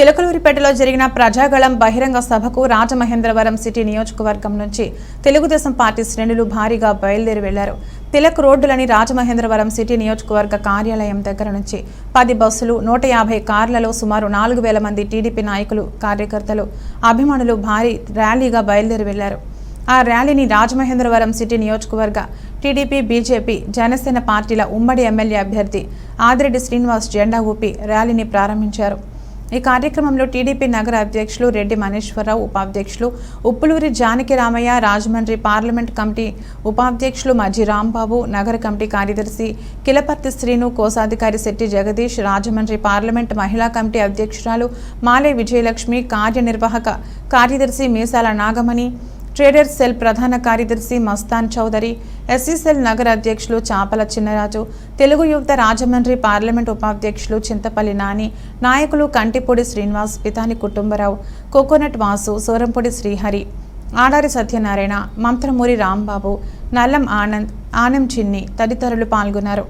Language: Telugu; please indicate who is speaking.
Speaker 1: చిలకలూరిపేటలో జరిగిన ప్రజాగళం బహిరంగ సభకు రాజమహేంద్రవరం సిటీ నియోజకవర్గం నుంచి తెలుగుదేశం పార్టీ శ్రేణులు భారీగా బయలుదేరి వెళ్ళారు. తిలక్ రోడ్డులని రాజమహేంద్రవరం సిటీ నియోజకవర్గ కార్యాలయం దగ్గర నుంచి పది బస్సులు నూట యాభై కార్లలో సుమారు నాలుగు వేల మంది టీడీపీ నాయకులు కార్యకర్తలు అభిమానులు భారీ ర్యాలీగా బయలుదేరి వెళ్ళారు. ఆ ర్యాలీని రాజమహేంద్రవరం సిటీ నియోజకవర్గ టీడీపీ బీజేపీ జనసేన పార్టీల ఉమ్మడి ఎమ్మెల్యే అభ్యర్థి ఆదిరెడ్డి శ్రీనివాస్ జెండా ఊపి ర్యాలీని ప్రారంభించారు. ఈ కార్యక్రమంలో టీడీపీ నగర అధ్యక్షులు రెడ్డి మనీశ్వరరావు ఉపాధ్యక్షులు ఉప్పులూరి జానకి రామయ్య రాజమండ్రి పార్లమెంట్ కమిటీ ఉపాధ్యక్షులు మజ్జి రాంబాబు నగర కమిటీ కార్యదర్శి కిలపర్తి శ్రీను కోశాధికారి శెట్టి జగదీష్ రాజమండ్రి పార్లమెంట్ మహిళా కమిటీ అధ్యక్షురాలు మాలే విజయలక్ష్మి కార్యనిర్వాహక కార్యదర్శి మీసాల నాగమణి ట్రేడర్ సెల్ ప్రధాన కార్యదర్శి మస్తాన్ చౌదరి ఎస్సీసెల్ నగర అధ్యక్షులు చాపల చిన్నరాజు తెలుగు యువత రాజమండ్రి పార్లమెంట్ ఉపాధ్యక్షులు చింతపల్లి నాని నాయకులు కంటిపూడి శ్రీనివాస్ పితాని కుటుంబరావు కోకోనట్ వాసు సూరంపూడి శ్రీహరి ఆడారి సత్యనారాయణ మంత్రమూరి రాంబాబు నల్లం ఆనంద్ ఆనం చిన్ని తదితరులు పాల్గొన్నారు.